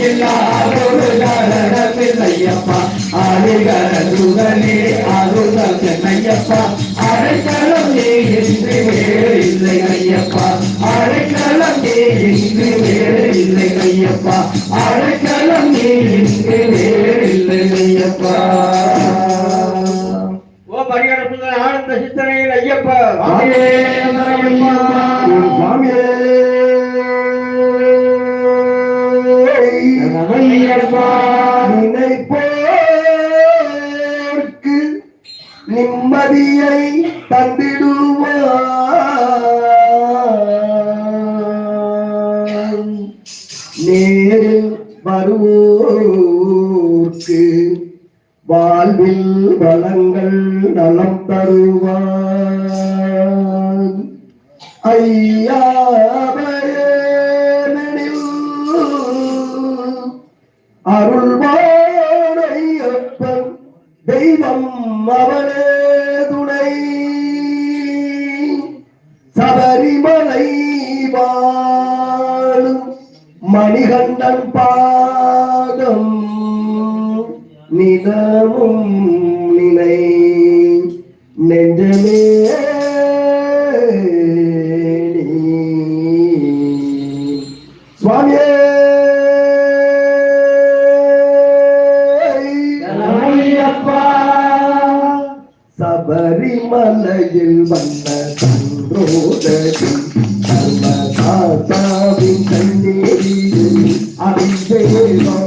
இல்லாதொரு காரணம் இல்லையப்பா ஆதிகர சுதனே அருள் சென்னையப்பா அடைக்கலம் நீ இன்றி வேறு இல்லை ஐயப்பா அடைக்கலம் நீ இன்றி வேறு இல்லை ஐயப்பா அடைக்கலம் நீ இன்றி வேறு இல்லை ஐயப்பா. ஹரிஹர சுந்தர ஆனந்த சித்தனையில் ஐயப்பா. நினைப்போருக்கு நிம்மதியை தந்திடுவார். நேரில் வருவோருக்கு வாழ்வில் வளங்கள் நலம் தருவார். ஐயா சபரிமலை வாழும் மணிகண்டன் பாதம் நிலமும் நிலை. நெஞ்சமே சுவாமியே. சபரிமலையில் வந்த சந்தோதரி சர்வதாசாவின் கண்ணீரில் அபிஷேகோ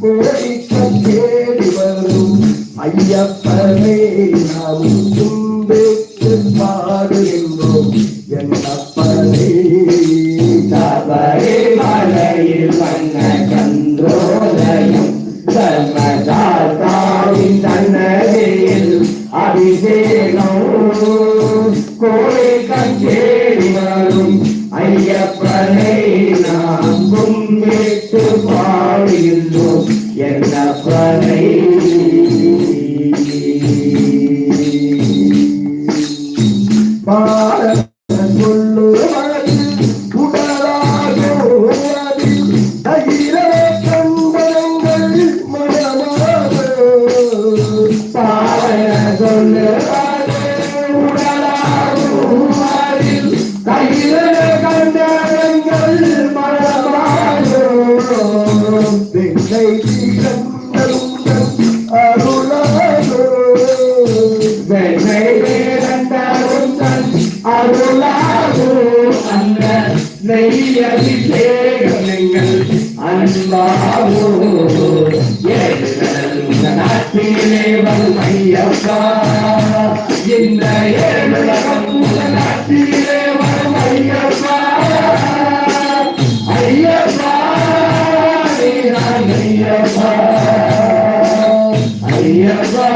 கோடிக்கம் தேடி வரும் ஐயப்பனே பாடுகின்றோம் என்னப்பனே வந்த தர்மதாத்தாவின் அபிஷேகம் score நெய் அபிஷேகம் எங்கள் இந்த ஏழுலகம் நாட்டிலே ஐயப்பா ஐயப்பா ஐயப்பா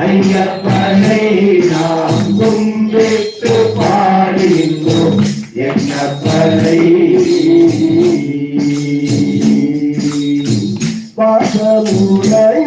ஐயப்பனை நாம் கும்பிட்டு பாடுகின்றோம் என்னப்பனை பாசமுடைய